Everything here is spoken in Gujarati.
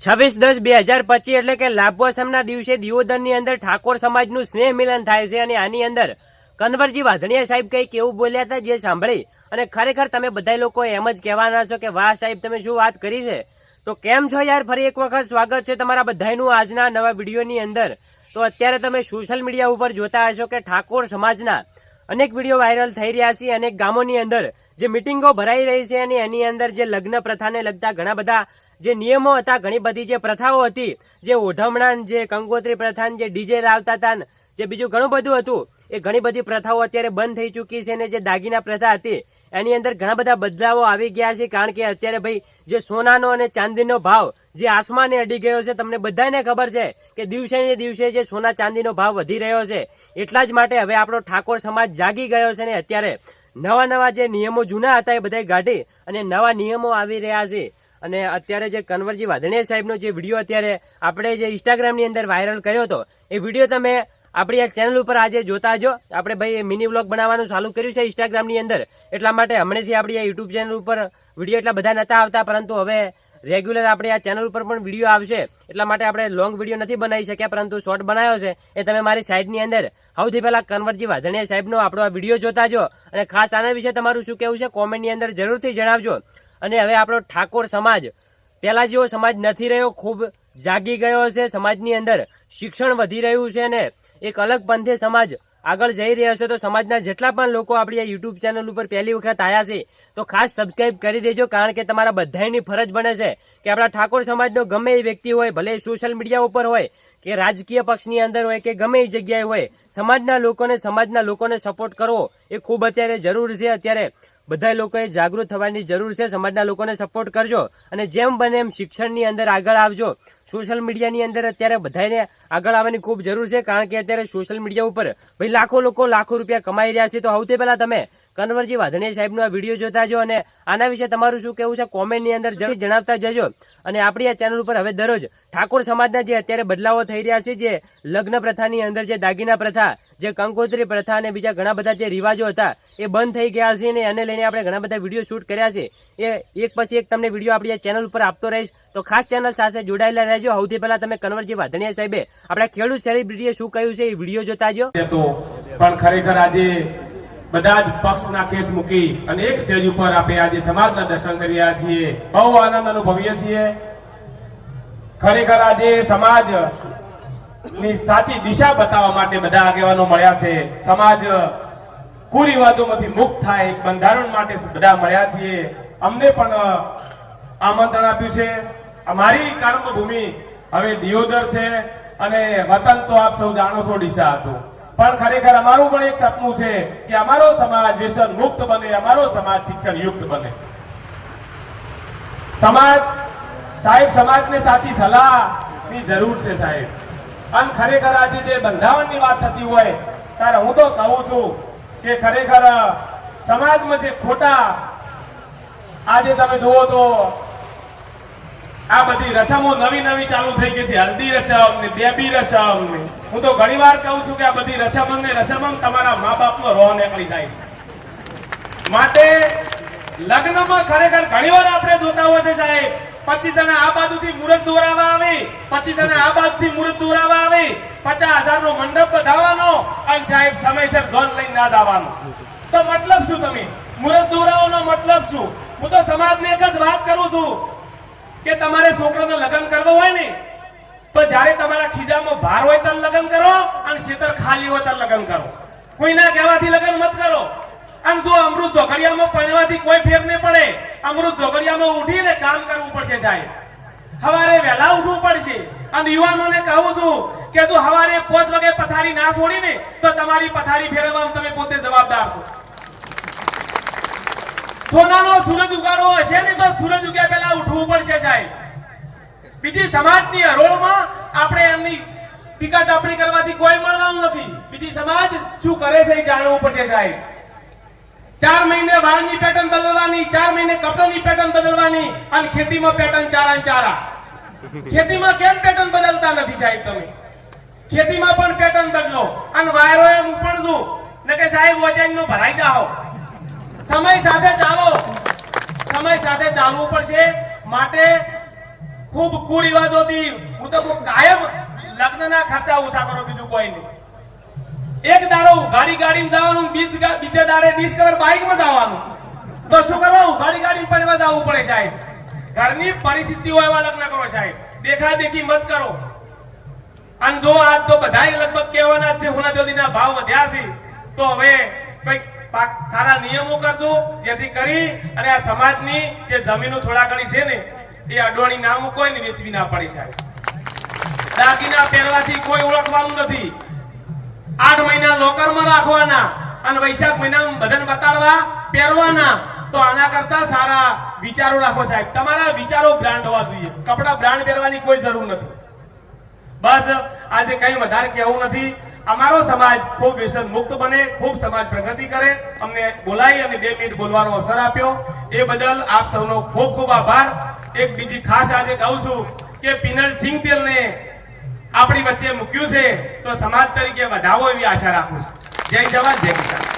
છવ્વીસ દસ બે હજાર પચીસ એટલે કે લાભોસમના દિવસે દિયોદરની અંદર ઠાકોર સમાજનું સ્નેહ મિલન થાય છે અને આની અંદર કન્વરજી વાધણીયા સાહેબ કંઈક એવું બોલ્યા હતા જે સાંભળી? અને ખરેખર તમે બધા લોકો એમ જ કહેવાના છો કે વાહ સાહેબ, તમે શું વાત કરી છે? તો કેમ છો યાર? ફરી એક વખત સ્વાગત છે તમારા બધાનું આજના નવા વિડીયોની અંદર. તો અત્યારે તમે સોશિયલ મીડિયા ઉપર જોતા હશો કે ઠાકોર સમાજના અનેક વીડિયો વાયરલ થઈ રહ્યા છે અનેક ગામોની અંદર જે મિટિંગો ભરાઈ રહી છે અને એની અંદર જે લગ્ન પ્રથાને લગતા ઘણા બધા જે નિયમો હતા, ઘણી બધી જે પ્રથાઓ હતી, જે ઓઢમણા જે કંકોત્રી પ્રથા જે ડીજે લાવતા હતા જે બીજું ઘણું બધું હતું, એ ઘણી બધી પ્રથાઓ અત્યારે બંધ થઈ ચૂકી છે અને જે દાગીના પ્રથા હતી, એની અંદર ઘણા બધા બદલાવો આવી ગયા છે, કારણ કે અત્યારે ભાઈ જે સોનાનો અને ચાંદીનો ભાવ જે આસમાને અડી ગયો છે, તમને બધાને ખબર છે કે દિવસે ને દિવસે જે સોના ચાંદીનો ભાવ વધી રહ્યો છે, એટલા જ માટે હવે આપણો ઠાકોર સમાજ જાગી ગયો છે ને અત્યારે. નવા નવા જે નિયમો જૂના હતા એ બધા ગાઢી અને નવા નિયમો આવી રહ્યા છે. અને અત્યારે જે કન્વરજી વાધણીયા સાહેબનો જે વીડિયો અત્યારે આપણે જે ઇન્સ્ટાગ્રામની અંદર વાયરલ કર્યો હતો, એ વીડિયો તમે આપણી આ ચેનલ ઉપર આજે જોતા જો આપણે ભાઈ મિની વ્લોગ બનાવવાનું ચાલુ કર્યું છે ઇન્સ્ટાગ્રામની અંદર. એટલા માટે હમણાંથી આપણી આ યુટ્યુબ ચેનલ ઉપર વીડિયો એટલા બધા નહોતા આવતા, પરંતુ હવે રેગ્યુલર આપણે આ ચેનલ ઉપર પણ વીડિયો આવશે. એટલા માટે આપણે લોંગ વીડિયો નથી બનાવી શક્યા, પરંતુ શોર્ટ બનાવ્યો છે. એ તમે મારી સાઈડની અંદર સૌથી પહેલાં કન્વરજી વાધણીયા સાહેબનો આપણો આ વીડિયો જોતા જો અને ખાસ આના વિશે તમારું શું કહેવું છે કોમેન્ટની અંદર જરૂરથી જણાવજો. અને હવે આપણો ઠાકોર સમાજ, પહેલાં જેવો સમાજ નથી રહ્યો, ખૂબ જાગી ગયો છે સમાજની અંદર. શિક્ષણ વધી રહ્યું છે અને એક અલગ પંથે સમાજ આગળ જઈ રહ્યો છે. તો સમાજના જેટલા પણ લોકો આપણી આ યુટ્યુબ ચેનલ ઉપર પહેલી વખત આવ્યા છે, તો ખાસ સબસ્ક્રાઇબ કરી દેજો, કારણ કે તમારા બધાની ફરજ બને છે કે આપણા ઠાકોર સમાજનો ગમે એ વ્યક્તિ હોય, ભલે સોશિયલ મીડિયા ઉપર હોય, કે રાજકીય પક્ષની અંદર હોય, કે ગમે એ જગ્યાએ હોય, સમાજના લોકોને સમાજના લોકોને સપોર્ટ કરવો એ ખૂબ અત્યારે જરૂર છે. અત્યારે બધા લોકોએ જાગૃત થવાની જરૂર છે. સમાજના લોકોને સપોર્ટ કરજો અને જેમ બને એમ શિક્ષણની અંદર આગળ આવજો. સોશિયલ મીડિયાની અંદર અત્યારે બધાને આગળ આવવાની ખૂબ જરૂર છે. કારણ કે અત્યારે સોશિયલ મીડિયા ઉપર ભાઈ લાખો લોકો લાખો રૂપિયા કમાઈ રહ્યા છે. તો સૌથી પહેલાં તમે કન્વરજી વાધણીયા સાહેબનો આ વીડિયો જોતા જો અને આના વિશે તમારું શું કહેવું છે કોમેન્ટની અંદર જણાવતા જજો. અને આપણી આ ચેનલ ઉપર હવે દરરોજ ઠાકોર સમાજના જે અત્યારે બદલાવો થઈ રહ્યા છે, જે લગ્ન પ્રથાની અંદર જે દાગીના પ્રથા, જે કંકોત્રી પ્રથા અને બીજા ઘણા બધા જે રિવાજો હતા, એ બંધ થઈ ગયા છે અને એને લઈને આપણે ઘણા બધા વીડિયો શૂટ કર્યા છે. એ એક પછી એક તમને વીડિયો આપણી આ ચેનલ ઉપર આપતો રહીશ. તો ખાસ ચેનલ સાથે જોડાયેલા રહેજો. સૌથી પહેલા તમે કન્વરજી વાધણીયા સાહેબે આપણા ખેડૂત સેલિબ્રિટીએ શું કહ્યું છે એ વીડિયો જોતા જો. પણ ખરેખર આજે બધા જ પક્ષના કેસ મૂકી અને એક સ્ટેજ ઉપર આપણે આજે સમાજના દર્શન કરી રહ્યા છીએ. બહુ આનંદ અનુભવીએ છીએ. ખરેખર આજે સમાજની સાચી દિશા બતાવવા માટે બધા આગેવાનો મળ્યા છે. સમાજ કુરિવાજોમાંથી મુક્ત થાય બંધારણ માટે બધા મળ્યા છીએ. અમને પણ આમંત્રણ આપ્યું છે. અમારી કર્મભૂમિ હવે દિયોદર છે અને વતન તો આપ સૌ જાણો છો ડીસા હતું. પણ ખરેખર અમારું પણ એક સપનું છે કે અમારો સમાજ વ્યસન મુક્ત બને, અમારો સમાજ શિક્ષણ યુક્ત બને. સમાજ, સાહેબ, સમાજને સાચી સલાહની જરૂર છે, સાહેબ. અને ખરેખર આજે જે બંધાવણની વાત થતી હોય, ત્યારે હું તો કહું છું કે ખરેખર સમાજમાં જે ખોટા, આજે તમે જુઓ તો આ બધી રસમો નવી નવી ચાલુ થઈ ગઈ છે. હલ્દી રસમ ને બેબી રસમ ને હું તો ઘણી વાર કહું છું કે આ બધી રસમ ને રસમ તમારા મા બાપનો રોહ નીકળી જાય છે. માટે લગ્નમાં ખરેખર ઘણી વાર આપણે જોતા હોય છે સાહેબ, પચીસ જણા આ બાજુ થી મુહૂર્ત દોરાવા આવે, પચીસ જણા આ બાજુ થી મુહૂર્ત દોરાવા આવે, પચાસ હજાર નો મંડપ બધાવાનો અને સાહેબ સમયસર ધન લઈને ના જવાનો. તો મતલબ શું તમે? મુહૂર્ત દોરાવાનો મતલબ શું? હું તો સમાજને એક જ વાત કરું છું. કે તમારે છોકરાનો લગ્ન કરવો હોય ને, તો જ્યારે તમારા ખીજામાં ભાર હોય ત્યારે લગ્ન કરો અને ક્ષેત્ર ખાલી હોય ત્યારે લગ્ન કરો. કોઈના કહેવાથી લગ્ન મત કરો. અને જો અમૃત ઝોકડિયામાં પરણવાથી કોઈ ફેર નહીં પડે. અમૃત ઝોકડિયામાં ઉઠીને કામ કરવું પડશે સાહેબ. હવારે વહેલા ઉઠવું પડશે. અને યુવાનોને કહું છું કે જો હવારે પોચ વાગે પથારી ના છોડીને, તો તમારી પથારી ફેરવવામાં તમે પોતે જવાબદાર છો. સોનાનો સૂરજ ઉગાડવો હશે ને તો સૂરજ ઉગ્યા પહેલા ઉઠવું પડશે સાહેબ. બીજી સમાજની હરોળમાં આપણે એમની ટીકા ટાપણી કરવાથી કોઈ મળવાનું નથી. બીજી સમાજ શું કરે છે એ જાણવું પડશે સાહેબ. ચાર મહિને વાળની પેટર્ન બદલવાની, ચાર મહિને કપડાની પેટર્ન બદલવાની અને ખેતીમાં પેટર્ન ચારા ચારા. ખેતીમાં કેમ પેટર્ન બદલતા નથી સાહેબ તમે? ખેતીમાં પણ પેટર્ન બદલો. અને વાયરો એમ પણ છું. ને કે સાહેબ વજનનું ભરાઈ જાઓ. સમય સાથે ચાલો. સમય સાથે ચાલવું પડશે. માટે ખૂબ કુરિવાજોથી હું તો કાયમ લગ્નના ખર્ચા ઓછા કરો, બીજું કોઈ નહીં. એક દાડો ગાડી ગાડીમાં જવાનું, બીજ બીજે દાડે ડિસ્કવર બાઇકમાં જવાનું. તો શું કરવાનું? ગાડી ગાડી પણ જવું પડે સાહેબ. ઘરની પરિસ્થિતિ હોય એવા લગ્ન કરો સાહેબ. દેખા દેખી મત કરો. અને જો આજ તો બધાય લગભગ કહેવાના છે, હોના ચોધીના ભાવ વધ્યા છે, તો હવે કંઈક પાક સારા નિયમો કરજો, જેથી કરી અને આ સમાજની જે જમીનો થોડા ઘણી છે ને, એ અડવાણી ના મૂકો ને વેચવી ના પડી સાહેબ. દાગીના પહેરવાથી કોઈ ઓળખવાનું નથી. આઠ મહિના લોકરમાં રાખવાના અને વૈશાખ મહિનામાં બધાને બતાડવા પહેરવાના, તો આના કરતા સારા વિચારો રાખો સાહેબ. તમારા વિચારો બ્રાન્ડ હોવા જોઈએ. કપડા બ્રાન્ડ પહેરવાની કોઈ જરૂર નથી. બસ આજે કઈ વધારે કહેવું નથી. અમારો સમાજ ખૂબ વ્યસન મુક્ત બને, ખૂબ સમાજ પ્રગતિ કરે. અમને બોલાવી અને બે મિનિટ બોલવાનો અવસર આપ્યો. એ બદલ આપ સૌનો ખૂબ ખૂબ આભાર. એક બીજી ખાસ આજે કહું છું કે પિનલ સિંગતેલને આપણી વચ્ચે મૂક્યું છે. તો સમાજ તરીકે વધાવો એવી આશા રાખું છું. જય જવાન, જય કિસાન.